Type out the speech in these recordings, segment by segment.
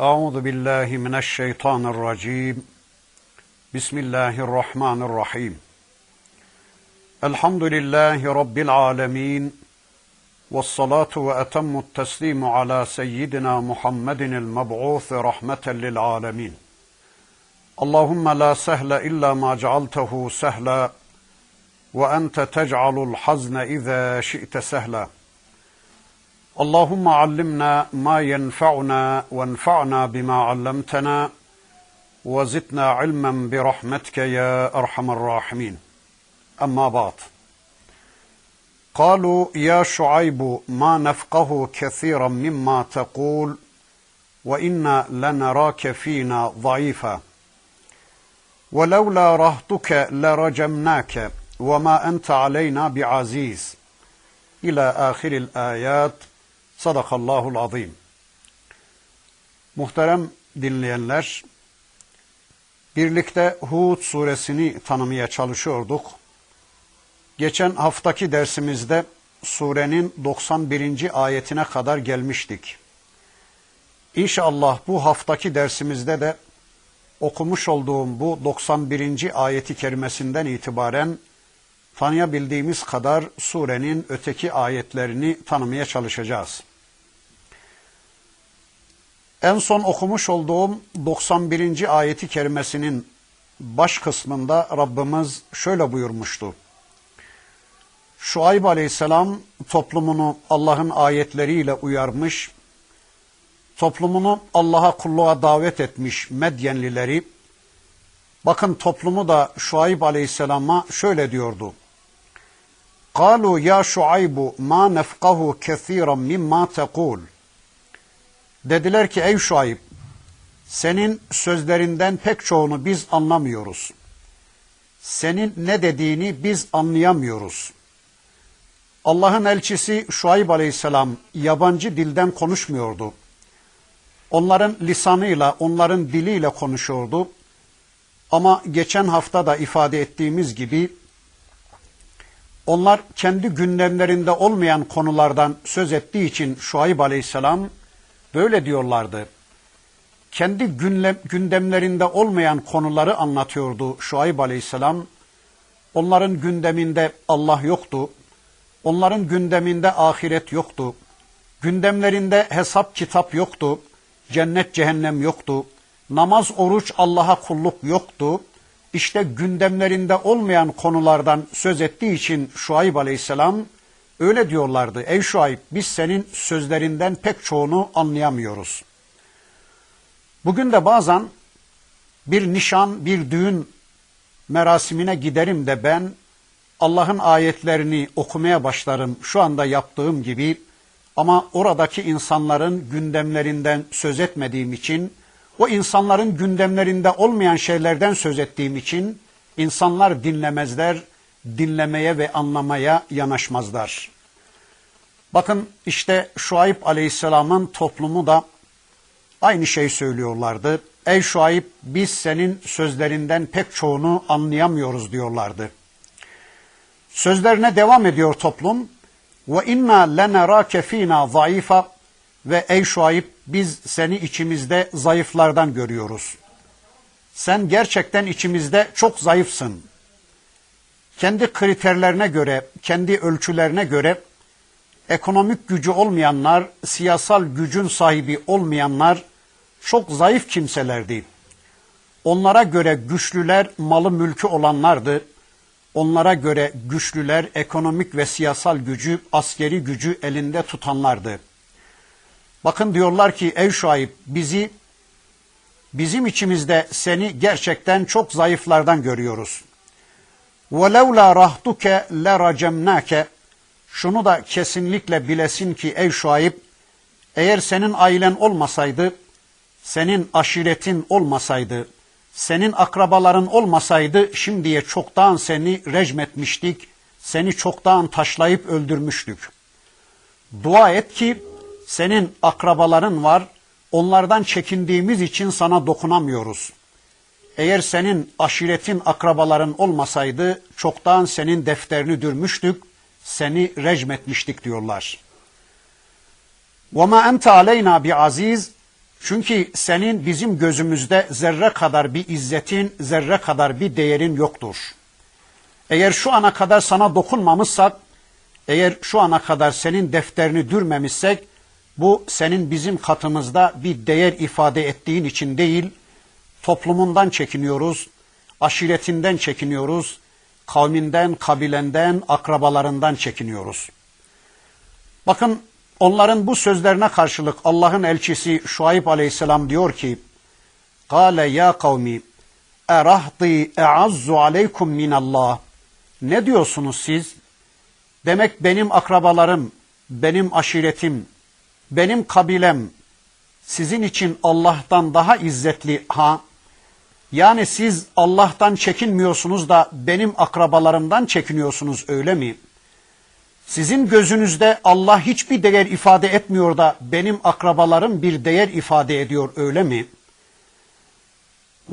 أعوذ بالله من الشيطان الرجيم. بسم الله الرحمن الرحيم. الحمد لله رب العالمين والصلاة وأتم التسليم على سيدنا محمد المبعوث رحمة للعالمين. اللهم لا سهل إلا ما جعلته سهلا وأنت تجعل الحزن إذا شئت سهلا. اللهم علمنا ما ينفعنا وانفعنا بما علمتنا وزدنا علما برحمتك يا أرحم الراحمين. أما بعد. قالوا يا شعيب ما نفقه كثيرا مما تقول وإنا لنراك فينا ضعيفا. ولولا رهتك لرجمناك وما أنت علينا بعزيز. إلى آخر الآيات. Sadakallahul azim. Muhterem dinleyenler, birlikte Hud suresini tanımaya çalışıyorduk. Geçen haftaki dersimizde surenin 91. ayetine kadar gelmiştik. İnşallah bu haftaki dersimizde de okumuş olduğum bu 91. ayeti kerimesinden itibaren tanıyabildiğimiz kadar surenin öteki ayetlerini tanımaya çalışacağız. En son okumuş olduğum 91. ayeti kerimesinin baş kısmında Rabbimiz şöyle buyurmuştu. Şuayb aleyhisselam toplumunu Allah'ın ayetleriyle uyarmış, toplumunu Allah'a kulluğa davet etmiş Medyenlileri, bakın toplumu da Şuayb aleyhisselama şöyle diyordu. قالوا يا شعيب ما نفقه كثيرا مما تقول Dediler ki ey Şuayb senin sözlerinden pek çoğunu biz anlamıyoruz. Senin ne dediğini biz anlayamıyoruz. Allah'ın elçisi Şuayb aleyhisselam yabancı dilden konuşmuyordu. Onların lisanıyla, onların diliyle konuşuyordu. Ama geçen hafta da ifade ettiğimiz gibi onlar kendi gündemlerinde olmayan konulardan söz ettiği için Şuayb aleyhisselam böyle diyorlardı. Kendi gündemlerinde olmayan konuları anlatıyordu Şuayb aleyhisselam. Onların gündeminde Allah yoktu. Onların gündeminde ahiret yoktu. Gündemlerinde hesap kitap yoktu. Cennet cehennem yoktu. Namaz, oruç, Allah'a kulluk yoktu işte gündemlerinde olmayan konulardan söz ettiği için Şuayb aleyhisselam öyle diyorlardı. Ey Şuayb biz senin sözlerinden pek çoğunu anlayamıyoruz. Bugün de bazen bir nişan, bir düğün merasimine giderim de ben Allah'ın ayetlerini okumaya başlarım şu anda yaptığım gibi ama oradaki insanların gündemlerinden söz etmediğim için o insanların gündemlerinde olmayan şeylerden söz ettiğim için insanlar dinlemezler, dinlemeye ve anlamaya yanaşmazlar. Bakın işte Şuayb Aleyhisselam'ın toplumu da aynı şey söylüyorlardı. Ey Şuayb biz senin sözlerinden pek çoğunu anlayamıyoruz diyorlardı. Sözlerine devam ediyor toplum. Ve inna lenerake fina zayıfa ve ey Şuayb biz seni içimizde zayıflardan görüyoruz. Sen gerçekten içimizde çok zayıfsın. Kendi kriterlerine göre, kendi ölçülerine göre ekonomik gücü olmayanlar, siyasal gücün sahibi olmayanlar çok zayıf kimselerdi. Onlara göre güçlüler malı mülkü olanlardı. Onlara göre güçlüler ekonomik ve siyasal gücü, askeri gücü elinde tutanlardı.'' Bakın diyorlar ki ey Şuayb bizi bizim içimizde seni gerçekten çok zayıflardan görüyoruz. وَلَوْلَا رَحْتُكَ لَرَجَمْنَاكَ Şunu da kesinlikle bilesin ki ey Şuayb eğer senin ailen olmasaydı, senin aşiretin olmasaydı, senin akrabaların olmasaydı şimdiye çoktan seni rejmetmiştik, seni çoktan taşlayıp öldürmüştük. Dua et ki senin akrabaların var, onlardan çekindiğimiz için sana dokunamıyoruz. Eğer senin aşiretin akrabaların olmasaydı çoktan senin defterini dürmüştük, seni rejmetmiştik diyorlar. وَمَا أَنْتَ عَلَيْنَا بِعَز۪يزٍ Çünkü senin bizim gözümüzde zerre kadar bir izzetin, zerre kadar bir değerin yoktur. Eğer şu ana kadar sana dokunmamışsak, eğer şu ana kadar senin defterini dürmemişsek, bu senin bizim katımızda bir değer ifade ettiğin için değil, toplumundan çekiniyoruz, aşiretinden çekiniyoruz, kavminden, kabilenden, akrabalarından çekiniyoruz. Bakın onların bu sözlerine karşılık Allah'ın elçisi Şuayb aleyhisselam diyor ki, Kale ya kavmi, erahdi e'azzu aleykum minallah. Ne diyorsunuz siz? Demek benim akrabalarım, benim aşiretim, benim kabilem sizin için Allah'tan daha izzetli ha? Yani siz Allah'tan çekinmiyorsunuz da benim akrabalarımdan çekiniyorsunuz öyle mi? Sizin gözünüzde Allah hiçbir değer ifade etmiyor da benim akrabalarım bir değer ifade ediyor öyle mi?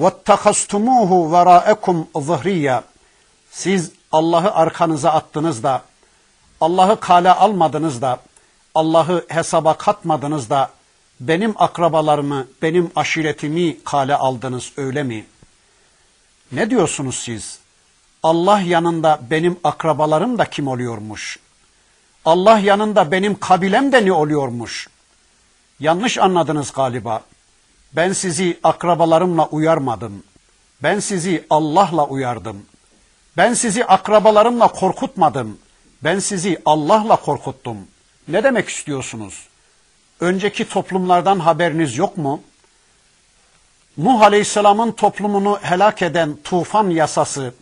وَاتَّخَسْتُمُوهُ وَرَاءَكُمْ ظِهْرِيَّ Siz Allah'ı arkanıza attınız da, Allah'ı kale almadınız da, Allah'ı hesaba katmadınız da, benim akrabalarımı, benim aşiretimi kale aldınız öyle mi? Ne diyorsunuz siz? Allah yanında benim akrabalarım da kim oluyormuş? Allah yanında benim kabilem de ne oluyormuş? Yanlış anladınız galiba. Ben sizi akrabalarımla uyarmadım. Ben sizi Allah'la uyardım. Ben sizi akrabalarımla korkutmadım. Ben sizi Allah'la korkuttum. Ne demek istiyorsunuz? Önceki toplumlardan haberiniz yok mu? Nuh Aleyhisselam'ın toplumunu helak eden tufan yasası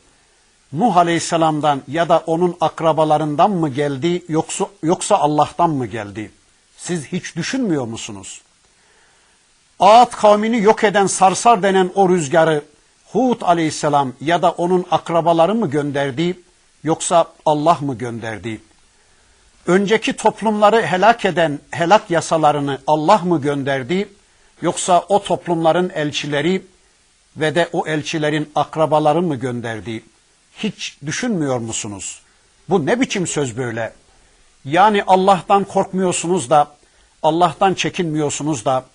Nuh Aleyhisselam'dan ya da onun akrabalarından mı geldi yoksa, yoksa Allah'tan mı geldi? Siz hiç düşünmüyor musunuz? Ağat kavmini yok eden sarsar denen o rüzgarı Hud aleyhisselam ya da onun akrabaları mı gönderdi yoksa Allah mı gönderdi? Önceki toplumları helak eden helak yasalarını Allah mı gönderdi yoksa o toplumların elçileri ve de o elçilerin akrabaları mı gönderdi? Hiç düşünmüyor musunuz? Bu ne biçim söz böyle? Yani Allah'tan korkmuyorsunuz da, Allah'tan çekinmiyorsunuz da,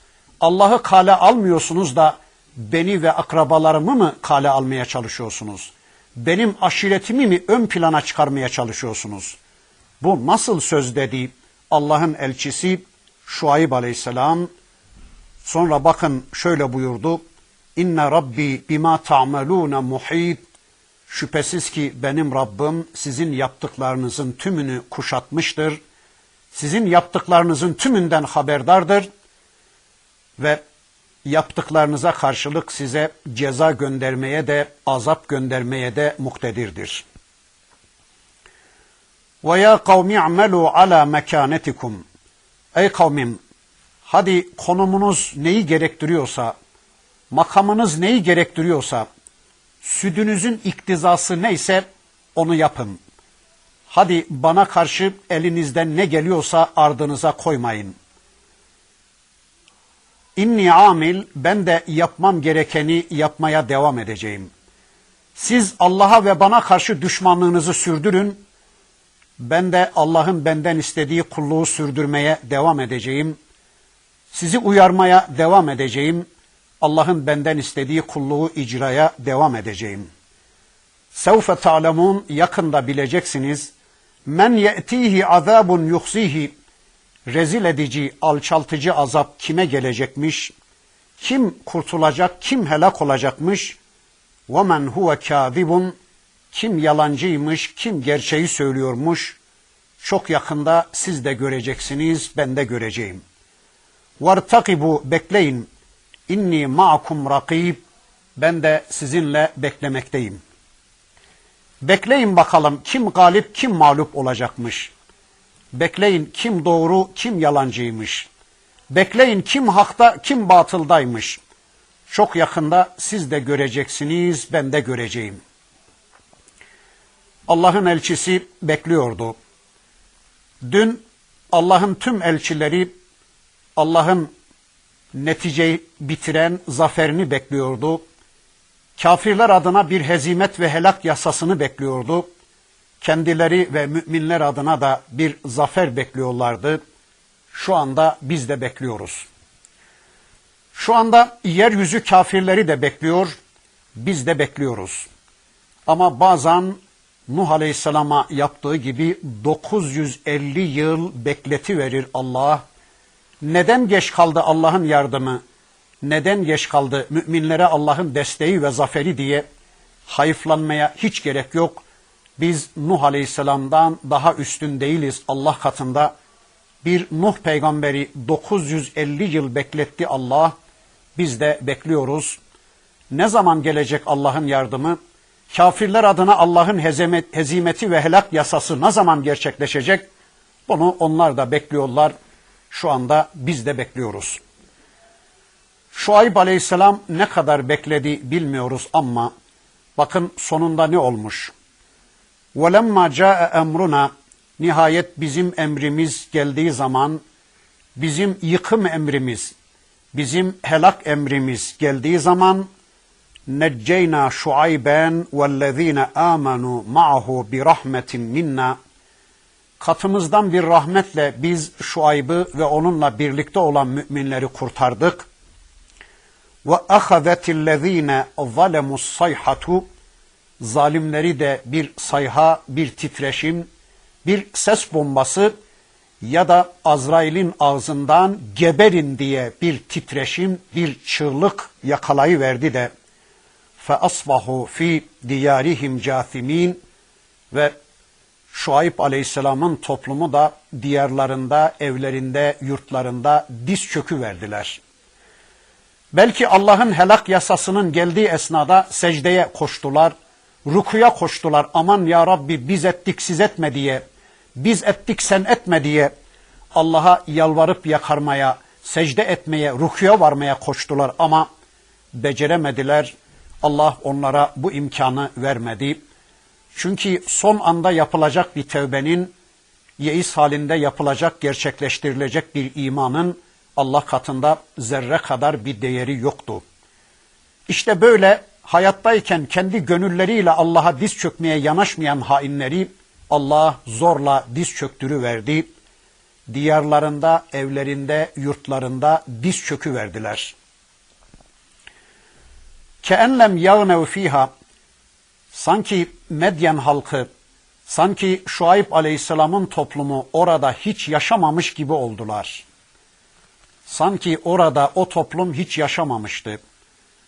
Allah'ı kale almıyorsunuz da beni ve akrabalarımı mı kale almaya çalışıyorsunuz? Benim aşiretimi mi ön plana çıkarmaya çalışıyorsunuz? Bu nasıl söz dedi Allah'ın elçisi Şuayb aleyhisselam. Sonra bakın şöyle buyurdu. İnne Rabbi bima ta'melûne muhit. Şüphesiz ki benim Rabbim sizin yaptıklarınızın tümünü kuşatmıştır. Sizin yaptıklarınızın tümünden haberdardır ve yaptıklarınıza karşılık size ceza göndermeye de azap göndermeye de muktedirdir. Ve ya kavmi amelu ala mekanetikum. Ey kavmim hadi konumunuz neyi gerektiriyorsa, makamınız neyi gerektiriyorsa, südünüzün iktizası neyse onu yapın. Hadi bana karşı elinizden ne geliyorsa ardınıza koymayın.'' İnni amil ben de yapmam gerekeni yapmaya devam edeceğim. Siz Allah'a ve bana karşı düşmanlığınızı sürdürün. Ben de Allah'ın benden istediği kulluğu sürdürmeye devam edeceğim. Sizi uyarmaya devam edeceğim. Allah'ın benden istediği kulluğu icraya devam edeceğim. Sevfe ta'lemun yakında bileceksiniz. Men ye'tihi azabun yuhsihi. Rezil edici, alçaltıcı azap kime gelecekmiş? Kim kurtulacak, kim helak olacakmış? Ve men huve kâzibun kim yalancıymış, kim gerçeği söylüyormuş çok yakında siz de göreceksiniz, ben de göreceğim. Vartakibu bekleyin. İnni ma'akum rakib. Ben de sizinle beklemekteyim. Bekleyin bakalım kim galip, kim mağlup olacakmış. Bekleyin kim doğru, kim yalancıymış. Bekleyin kim hakta, kim batıldaymış. Çok yakında siz de göreceksiniz, ben de göreceğim. Allah'ın elçisi bekliyordu. Dün Allah'ın tüm elçileri Allah'ın neticeyi bitiren zaferini bekliyordu. Kafirler adına bir hezimet ve helak yasasını bekliyordu kendileri ve müminler adına da bir zafer bekliyorlardı. Şu anda biz de bekliyoruz. Şu anda yeryüzü kafirleri de bekliyor, biz de bekliyoruz. Ama bazen Nuh Aleyhisselam'a yaptığı gibi 950 yıl bekleti verir Allah. Neden geç kaldı Allah'ın yardımı? Neden geç kaldı müminlere Allah'ın desteği ve zaferi diye hayıflanmaya hiç gerek yok. Biz Nuh Aleyhisselam'dan daha üstün değiliz Allah katında. Bir Nuh peygamberi 950 yıl bekletti Allah. Biz de bekliyoruz. Ne zaman gelecek Allah'ın yardımı? Kafirler adına Allah'ın hezemet, hezimeti ve helak yasası ne zaman gerçekleşecek? Bunu onlar da bekliyorlar. Şu anda biz de bekliyoruz. Şuayb aleyhisselam ne kadar bekledi bilmiyoruz ama bakın sonunda ne olmuş? وَلَمَّا جَاءَ emruna Nihayet bizim emrimiz geldiği zaman, bizim yıkım emrimiz, bizim helak emrimiz geldiği zaman necceyna şuayben vellezine amanu ma'ahu bi rahmetin minna katımızdan bir rahmetle biz Şuayb'ı ve onunla birlikte olan müminleri kurtardık. Ve ahazetillezine zalemus sayhatu zalimleri de bir sayha, bir titreşim, bir ses bombası ya da Azrail'in ağzından geberin diye bir titreşim, bir çığlık yakalayıverdi de فَأَصْبَحُوا fi diyarihim جَاثِم۪ينَ ve Şuayb Aleyhisselam'ın toplumu da diyarlarında, evlerinde, yurtlarında diz çökü verdiler. Belki Allah'ın helak yasasının geldiği esnada secdeye koştular, rukuya koştular. Aman ya Rabbi biz ettik siz etme diye, biz ettik sen etme diye Allah'a yalvarıp yakarmaya, secde etmeye, rukuya varmaya koştular ama beceremediler. Allah onlara bu imkanı vermedi. Çünkü son anda yapılacak bir tevbenin, yeis halinde yapılacak, gerçekleştirilecek bir imanın Allah katında zerre kadar bir değeri yoktu. İşte böyle hayattayken kendi gönülleriyle Allah'a diz çökmeye yanaşmayan hainleri Allah zorla diz çöktürüverdi. Diyarlarında, evlerinde, yurtlarında diz çökü Keenlem yağnev fiha sanki Medyen halkı, sanki Şuayb aleyhisselamın toplumu orada hiç yaşamamış gibi oldular. Sanki orada o toplum hiç yaşamamıştı.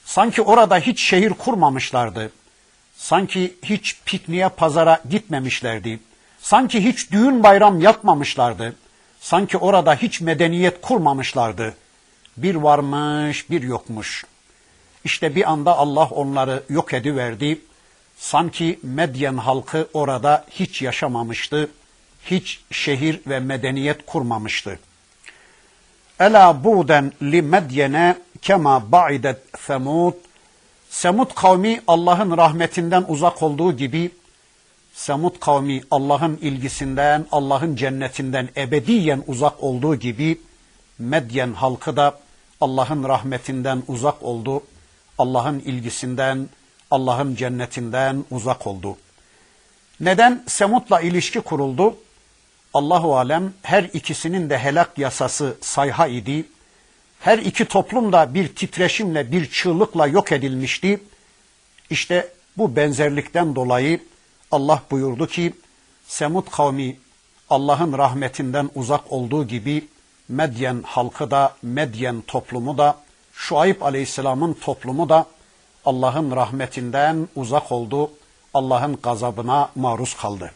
Sanki orada hiç şehir kurmamışlardı. Sanki hiç pikniğe pazara gitmemişlerdi. Sanki hiç düğün bayram yapmamışlardı. Sanki orada hiç medeniyet kurmamışlardı. Bir varmış bir yokmuş. İşte bir anda Allah onları yok ediverdi. Sanki Medyen halkı orada hiç yaşamamıştı. Hiç şehir ve medeniyet kurmamıştı. Ela buden li Medyene kema ba'idet Semud. Semud kavmi Allah'ın rahmetinden uzak olduğu gibi Semud kavmi Allah'ın ilgisinden, Allah'ın cennetinden ebediyen uzak olduğu gibi Medyen halkı da Allah'ın rahmetinden uzak oldu. Allah'ın ilgisinden, Allah'ın cennetinden uzak oldu. Neden Semud'la ilişki kuruldu? Allahu alem her ikisinin de helak yasası sayha idi. Her iki toplum da bir titreşimle, bir çığlıkla yok edilmişti. İşte bu benzerlikten dolayı Allah buyurdu ki Semud kavmi Allah'ın rahmetinden uzak olduğu gibi Medyen halkı da, Medyen toplumu da, Şuayb aleyhisselamın toplumu da Allah'ın rahmetinden uzak oldu. Allah'ın gazabına maruz kaldı.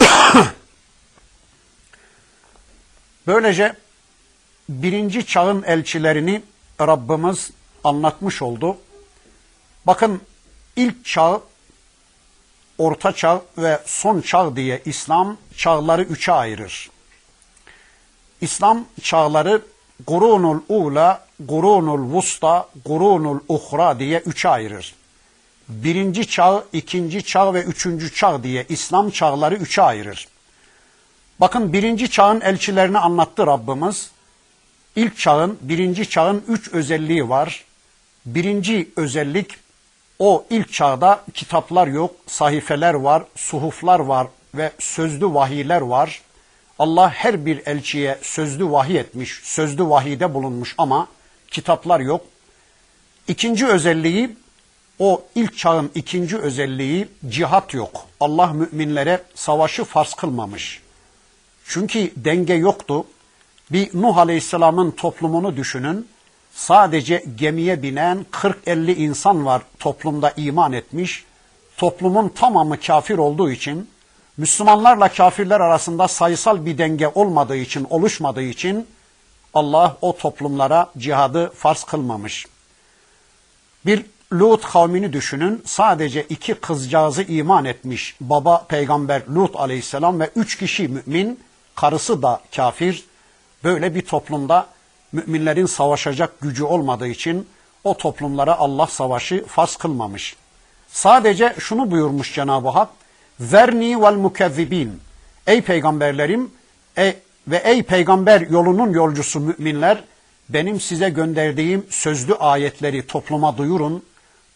Böylece birinci çağın elçilerini Rabbimiz anlatmış oldu. Bakın ilk çağ, orta çağ ve son çağ diye İslam çağları üçe ayırır. İslam çağları Gurunul Ula, Gurunul Vusta, Gurunul Uhra diye üçe ayırır. Birinci çağ, ikinci çağ ve üçüncü çağ diye İslam çağları üçe ayırır. Bakın birinci çağın elçilerini anlattı Rabbimiz. İlk çağın, birinci çağın üç özelliği var. Birinci özellik o ilk çağda kitaplar yok, sahifeler var, suhuflar var ve sözlü vahiyler var. Allah her bir elçiye sözlü vahiy etmiş, sözlü vahide bulunmuş ama kitaplar yok. İkinci özelliği o ilk çağın ikinci özelliği cihat yok. Allah müminlere savaşı farz kılmamış. Çünkü denge yoktu. Bir Nuh Aleyhisselam'ın toplumunu düşünün. Sadece gemiye binen 40-50 insan var toplumda iman etmiş. Toplumun tamamı kafir olduğu için, Müslümanlarla kafirler arasında sayısal bir denge olmadığı için, oluşmadığı için Allah o toplumlara cihadı farz kılmamış. Bir Lut kavmini düşünün. Sadece iki kızcağızı iman etmiş. Baba peygamber Lut aleyhisselam ve üç kişi mümin. Karısı da kafir. Böyle bir toplumda müminlerin savaşacak gücü olmadığı için o toplumlara Allah savaşı farz kılmamış. Sadece şunu buyurmuş Cenab-ı Hak. Verni vel mukezzibin. Ey peygamberlerim ey, ve ey peygamber yolunun yolcusu müminler benim size gönderdiğim sözlü ayetleri topluma duyurun.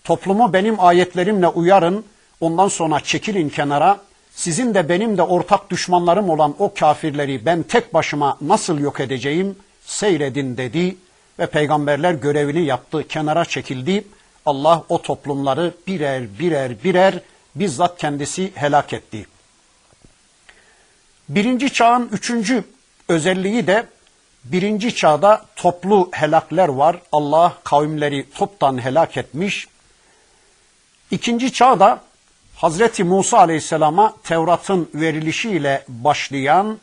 Toplumu benim ayetlerimle uyarın. Ondan sonra çekilin kenara. Sizin de benim de ortak düşmanlarım olan o kafirleri ben tek başıma nasıl yok edeceğim seyredin dedi ve peygamberler görevini yaptı, kenara çekildi. Allah o toplumları birer birer birer bizzat kendisi helak etti. Birinci çağın üçüncü özelliği de birinci çağda toplu helakler var. Allah kavimleri toptan helak etmiş. İkinci çağda Hazreti Musa Aleyhisselam'a Tevrat'ın verilişiyle başlayan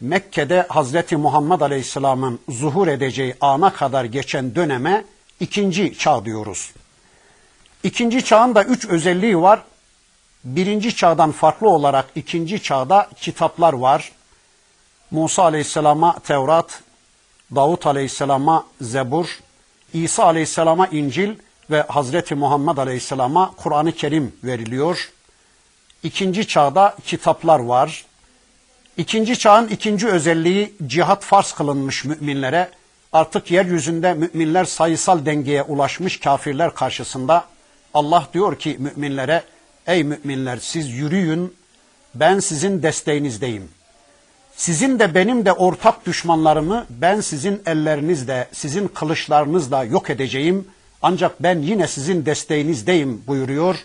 Mekke'de Hazreti Muhammed Aleyhisselam'ın zuhur edeceği ana kadar geçen döneme ikinci çağ diyoruz. İkinci çağın da üç özelliği var. Birinci çağdan farklı olarak ikinci çağda kitaplar var. Musa Aleyhisselam'a Tevrat, Davut Aleyhisselam'a Zebur, İsa Aleyhisselam'a İncil ve Hazreti Muhammed Aleyhisselam'a Kur'an-ı Kerim veriliyor. İkinci çağda kitaplar var. İkinci çağın ikinci özelliği cihat farz kılınmış müminlere. Artık yeryüzünde müminler sayısal dengeye ulaşmış kafirler karşısında Allah diyor ki müminlere ey müminler siz yürüyün ben sizin desteğinizdeyim. Sizin de benim de ortak düşmanlarımı ben sizin ellerinizle, sizin kılıçlarınızla yok edeceğim. Ancak ben yine sizin desteğinizdeyim buyuruyor.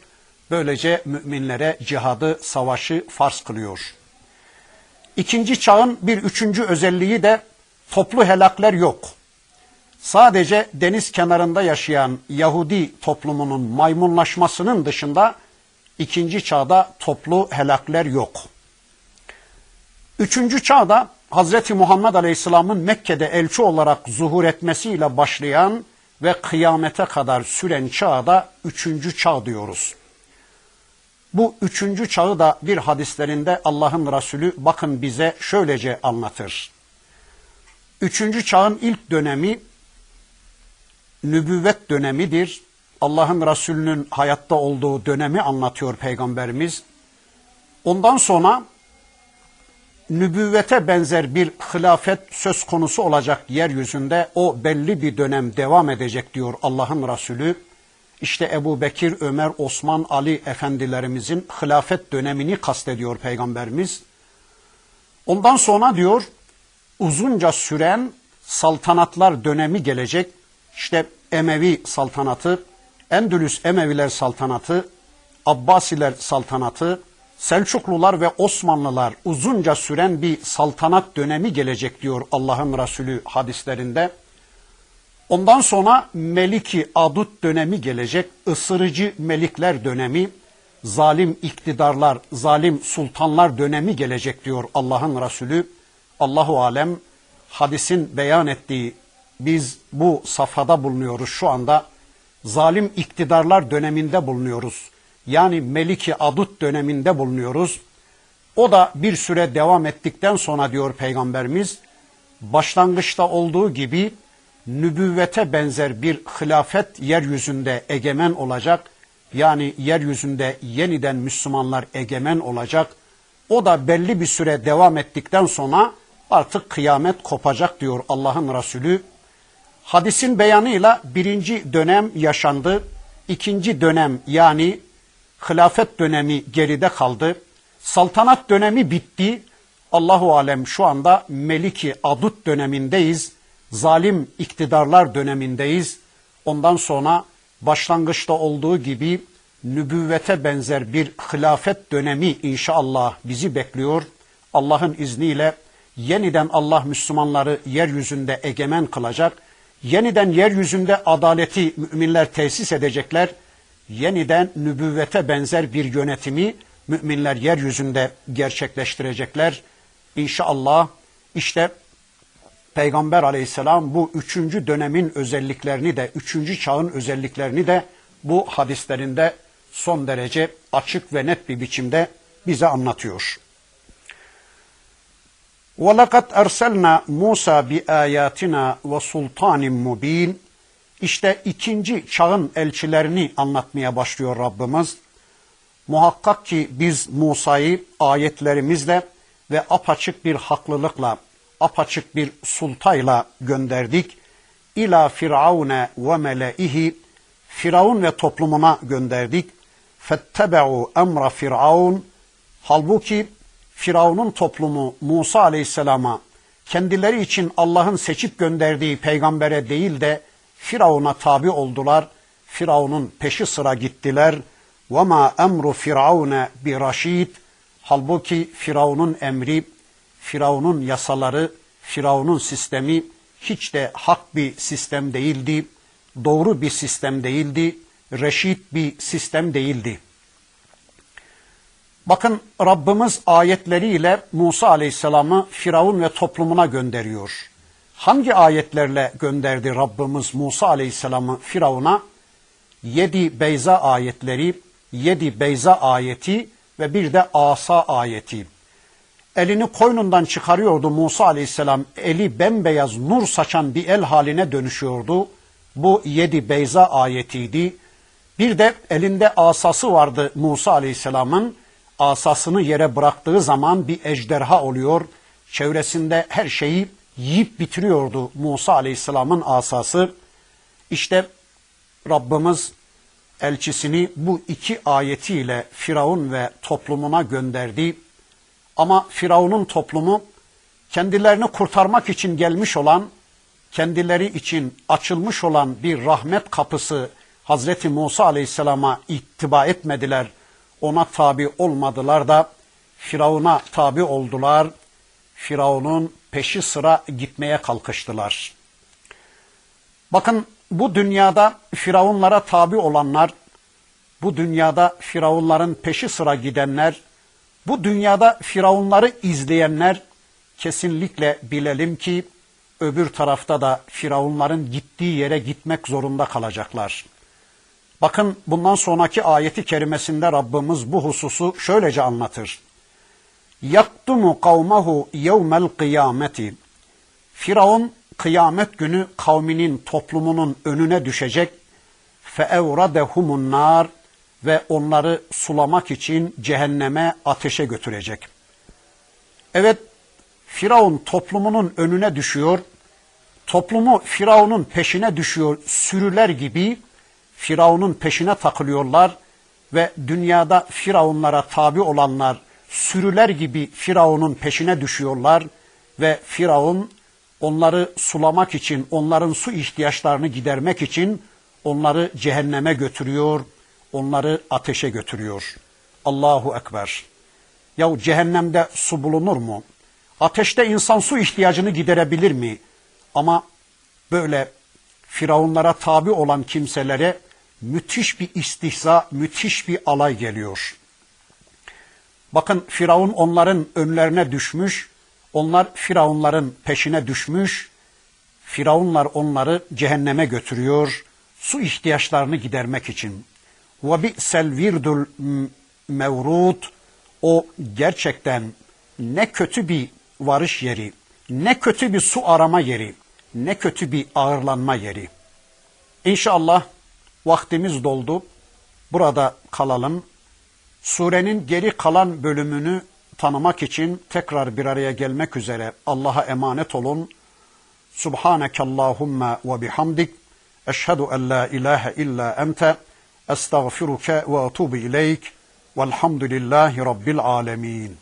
Böylece müminlere cihadı, savaşı farz kılıyor. İkinci çağın bir üçüncü özelliği de toplu helakler yok. Sadece deniz kenarında yaşayan Yahudi toplumunun maymunlaşmasının dışında ikinci çağda toplu helakler yok. Üçüncü çağda Hazreti Muhammed Aleyhisselam'ın Mekke'de elçi olarak zuhur etmesiyle başlayan ve kıyamete kadar süren çağda üçüncü çağ diyoruz. Bu üçüncü çağı da bir hadislerinde Allah'ın Resulü bakın bize şöylece anlatır. Üçüncü çağın ilk dönemi nübüvvet dönemidir. Allah'ın Resulü'nün hayatta olduğu dönemi anlatıyor Peygamberimiz. Ondan sonra nübüvvete benzer bir hilafet söz konusu olacak yeryüzünde o belli bir dönem devam edecek diyor Allah'ın Resulü. İşte Ebu Bekir, Ömer, Osman, Ali efendilerimizin hilafet dönemini kastediyor Peygamberimiz. Ondan sonra diyor uzunca süren saltanatlar dönemi gelecek. İşte Emevi saltanatı, Endülüs Emeviler saltanatı, Abbasiler saltanatı, Selçuklular ve Osmanlılar uzunca süren bir saltanat dönemi gelecek diyor Allah'ın Resulü hadislerinde. Ondan sonra Meliki Adut dönemi gelecek, ısırıcı melikler dönemi, zalim iktidarlar, zalim sultanlar dönemi gelecek diyor Allah'ın Resulü. Allahu alem hadisin beyan ettiği biz bu safhada bulunuyoruz şu anda. Zalim iktidarlar döneminde bulunuyoruz. Yani Meliki Adut döneminde bulunuyoruz. O da bir süre devam ettikten sonra diyor Peygamberimiz, başlangıçta olduğu gibi nübüvvete benzer bir hilafet yeryüzünde egemen olacak. Yani yeryüzünde yeniden Müslümanlar egemen olacak. O da belli bir süre devam ettikten sonra artık kıyamet kopacak diyor Allah'ın Resulü. Hadisin beyanıyla birinci dönem yaşandı. ikinci dönem yani hilafet dönemi geride kaldı. Saltanat dönemi bitti. Allahu alem şu anda Meliki Adut dönemindeyiz. zalim iktidarlar dönemindeyiz. Ondan sonra başlangıçta olduğu gibi nübüvvete benzer bir hilafet dönemi inşallah bizi bekliyor. Allah'ın izniyle yeniden Allah Müslümanları yeryüzünde egemen kılacak. Yeniden yeryüzünde adaleti müminler tesis edecekler. Yeniden nübüvvete benzer bir yönetimi müminler yeryüzünde gerçekleştirecekler. İnşallah işte Peygamber aleyhisselam bu üçüncü dönemin özelliklerini de, üçüncü çağın özelliklerini de bu hadislerinde son derece açık ve net bir biçimde bize anlatıyor. وَلَقَدْ اَرْسَلْنَا مُوسَى بِآيَاتِنَا وَسُلْطَانٍ مُب۪ينَ İşte ikinci çağın elçilerini anlatmaya başlıyor Rabbimiz. Muhakkak ki biz Musa'yı ayetlerimizle ve apaçık bir haklılıkla, apaçık bir sultayla gönderdik. İla firavune ve meleihi Firavun ve toplumuna gönderdik. Fettebe'u emra firavun halbuki Firavun'un toplumu Musa aleyhisselama kendileri için Allah'ın seçip gönderdiği peygambere değil de Firavun'a tabi oldular. Firavun'un peşi sıra gittiler. وَمَا emru firavune bi raşid Halbuki Firavun'un emri, Firavun'un yasaları, Firavun'un sistemi hiç de hak bir sistem değildi, doğru bir sistem değildi, reşit bir sistem değildi. Bakın Rabbimiz ayetleriyle Musa Aleyhisselam'ı Firavun ve toplumuna gönderiyor. Hangi ayetlerle gönderdi Rabbimiz Musa Aleyhisselam'ı Firavun'a? Yedi Beyza ayetleri, yedi Beyza ayeti ve bir de asa ayeti. Elini koynundan çıkarıyordu Musa aleyhisselam. Eli bembeyaz nur saçan bir el haline dönüşüyordu. Bu yedi beyza ayetiydi. Bir de elinde asası vardı Musa aleyhisselamın. Asasını yere bıraktığı zaman bir ejderha oluyor. Çevresinde her şeyi yiyip bitiriyordu Musa aleyhisselamın asası. İşte Rabbimiz elçisini bu iki ayetiyle Firavun ve toplumuna gönderdi. Ama Firavun'un toplumu kendilerini kurtarmak için gelmiş olan, kendileri için açılmış olan bir rahmet kapısı Hazreti Musa Aleyhisselam'a ittiba etmediler. Ona tabi olmadılar da Firavun'a tabi oldular. Firavun'un peşi sıra gitmeye kalkıştılar. Bakın bu dünyada firavunlara tabi olanlar, bu dünyada firavunların peşi sıra gidenler, bu dünyada firavunları izleyenler kesinlikle bilelim ki öbür tarafta da firavunların gittiği yere gitmek zorunda kalacaklar. Bakın bundan sonraki ayeti kerimesinde Rabbimiz bu hususu şöylece anlatır. Yaktumu kavmehu yevmel kıyameti. Firavun kıyamet günü kavminin toplumunun önüne düşecek. Feevradehumun nar ve onları sulamak için cehenneme ateşe götürecek. Evet Firavun toplumunun önüne düşüyor. Toplumu Firavun'un peşine düşüyor sürüler gibi Firavun'un peşine takılıyorlar ve dünyada Firavunlara tabi olanlar sürüler gibi Firavun'un peşine düşüyorlar ve Firavun onları sulamak için, onların su ihtiyaçlarını gidermek için onları cehenneme götürüyor, onları ateşe götürüyor. Allahu Ekber. Yahu cehennemde su bulunur mu? Ateşte insan su ihtiyacını giderebilir mi? Ama böyle firavunlara tabi olan kimselere müthiş bir istihza, müthiş bir alay geliyor. Bakın Firavun onların önlerine düşmüş, onlar Firavunların peşine düşmüş, Firavunlar onları cehenneme götürüyor, su ihtiyaçlarını gidermek için. Bi'sel virdul mevrut, o gerçekten ne kötü bir varış yeri, ne kötü bir su arama yeri, ne kötü bir ağırlanma yeri. İnşallah vaktimiz doldu. Burada kalalım. Surenin geri kalan bölümünü tanımak için tekrar bir araya gelmek üzere Allah'a emanet olun. Subhaneke Allahumma ve bihamdik. Eşhedü en la ilahe illa ente. Estağfiruke ve etubu ileyk. Velhamdülillahi Rabbil alemin.